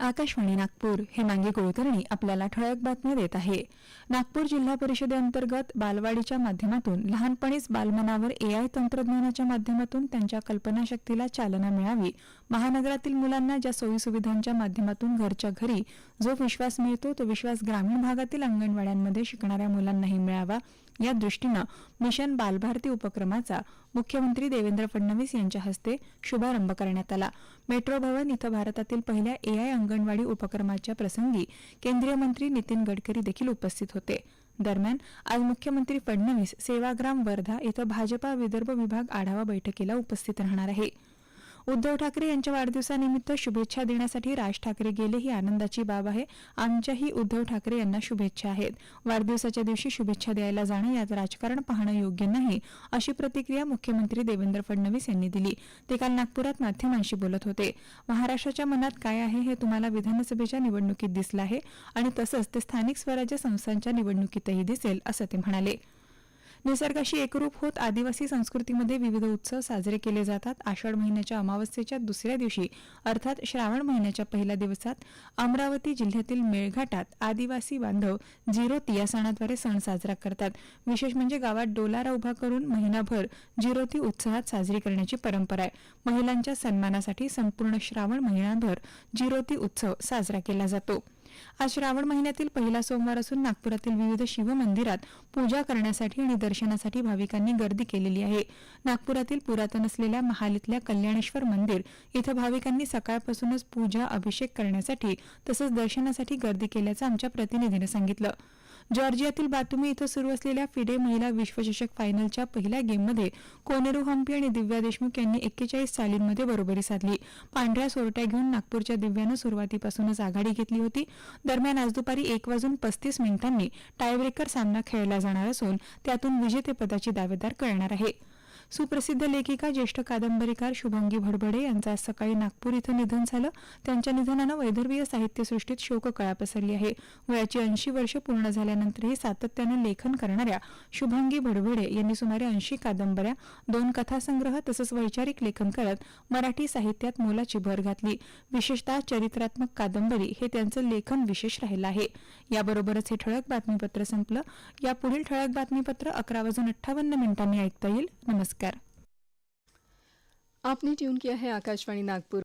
आकाशवाणी नागपूर हेमांगी कुलकर्णी आपल्याला ठळक बातम्या देत आहे. नागपूर जिल्हा परिषदेअंतर्गत बालवाडीच्या माध्यमातून लहानपणीच बालमनावर एआय तंत्रज्ञानाच्या माध्यमातून त्यांच्या कल्पनाशक्तीला चालना मिळावी महानगरातील मुलांना ज्या सोयीसुविधांच्या माध्यमातून घरच्या घरी जो विश्वास मिळतो तो विश्वास ग्रामीण भागातील अंगणवाड्यांमध्ये शिकणाऱ्या मुलांनाही मिळावा. या दृष्टीनं मिशन बालभारती उपक्रमाचा मुख्यमंत्री देवेंद्र फडणवीस यांच्या हस्ते शुभारंभ करण्यात आला. मेट्रो भवन इथं भारतातील पहिल्या एआय अंगणवाडी उपक्रमाच्या प्रसंगी केंद्रीय मंत्री नितीन गडकरी देखील उपस्थित होते. दरम्यान आज मुख्यमंत्री फडणवीस सेवाग्राम वर्धा इथं भाजपा विदर्भ विभाग आढावा बैठकीला उपस्थित राहणार आहे. उद्धव ठाकरे यांच्या वाढदिवसानिमित्त शुभेच्छा देण्यासाठी राज ठाकरे गेले ही आनंदाची बाब आहे. आमच्याही उद्धव ठाकरे यांना शुभेच्छा आहेत. वाढदिवसाच्या दिवशी शुभेच्छा द्यायला जाणं यात राजकारण पाहणं योग्य नाही अशी प्रतिक्रिया मुख्यमंत्री देवेंद्र फडणवीस यांनी दिली. ते काल नागपुरात माध्यमांशी बोलत होते. महाराष्ट्राच्या मनात काय आहे हे तुम्हाला विधानसभेच्या निवडणुकीत दिसलं आहे आणि तसंच ते स्थानिक स्वराज्य संस्थांच्या निवडणुकीतही दिसेल असं ते म्हणाले. निसर्गाशी एकरूप होत आदिवासी संस्कृतीमध्ये विविध उत्सव साजरे केले जातात. आषाढ महिन्याच्या अमावस्येच्या दुसऱ्या दिवशी अर्थात श्रावण महिन्याच्या पहिल्या दिवसात अमरावती जिल्ह्यातील मेळघाटात आदिवासी बांधव जिरोती या सणाद्वारे सण साजरा करतात. विशेष म्हणजे गावात डोलारा उभा करून महिनाभर जिरोती उत्साहात साजरी करण्याची परंपरा आहे. महिलांच्या सन्मानासाठी संपूर्ण श्रावण महिनाभर जिरोती उत्सव साजरा केला जातो. आज श्रावण महिन्यातील पहिला सोमवार असून नागपुरातील विविध शिवमंदिरात पूजा करण्यासाठी आणि दर्शनासाठी भाविकांनी गर्दी केलेली आहे. नागपुरातील पुरातन असलेल्या महालीतल्या कल्याणेश्वर मंदिर इथं भाविकांनी सकाळपासूनच पूजा अभिषेक करण्यासाठी तसंच दर्शनासाठी गर्दी केल्याचं आमच्या प्रतिनिधीनं सांगितलं. जॉर्जियातील बातुमी इथं सुरू असलेल्या फिडे महिला विश्वचषक फायनलच्या पहिल्या गेममध्ये कोनेरू हम्पी आणि दिव्या देशमुख यांनी एक्केचाळीस सालींमध्ये बरोबरी साधली. पांढऱ्या सोरट्या घेऊन नागपूरच्या दिव्यानं सुरुवातीपासूनच आघाडी घेतली होती. दरम्यान आज दुपारी एक वाजून पस्तीस मिनिटांनी टायब्रेकर सामना खेळला जाणार असून त्यातून विजेतेपदाची दावेदार करणार आहे. सुप्रसिद्ध लेखिका ज्येष्ठ कादंबरीकार शुभांगी भडभडे यांचं आज सकाळी नागपूर इथं निधन झालं. त्यांच्या निधनानं वैदर्भीय साहित्यसृष्टीत शोककळा पसरली आहे. वयाची ऐंशी वर्ष पूर्ण झाल्यानंतरही सातत्यानं लेखन करणाऱ्या शुभांगी भडभडे यांनी सुमारे ऐंशी कादंबऱ्या दोन कथासंग्रह तसंच वैचारिक लेखन करत मराठी साहित्यात मोलाची भर घातली. विशेषतः चरित्रात्मक कादंबरी हे त्यांचं लेखन विशेष राहिलं आहे. याबरोबरच हे ठळक बातमीपत्र संपलं. या पुढील ठळक बातमीपत्र अकरा वाजून अठ्ठावन्न मिनिटांनी ऐकता येईल. नमस्कार. नमस्कार. आपने ट्यून किया है आकाशवाणी नागपुर.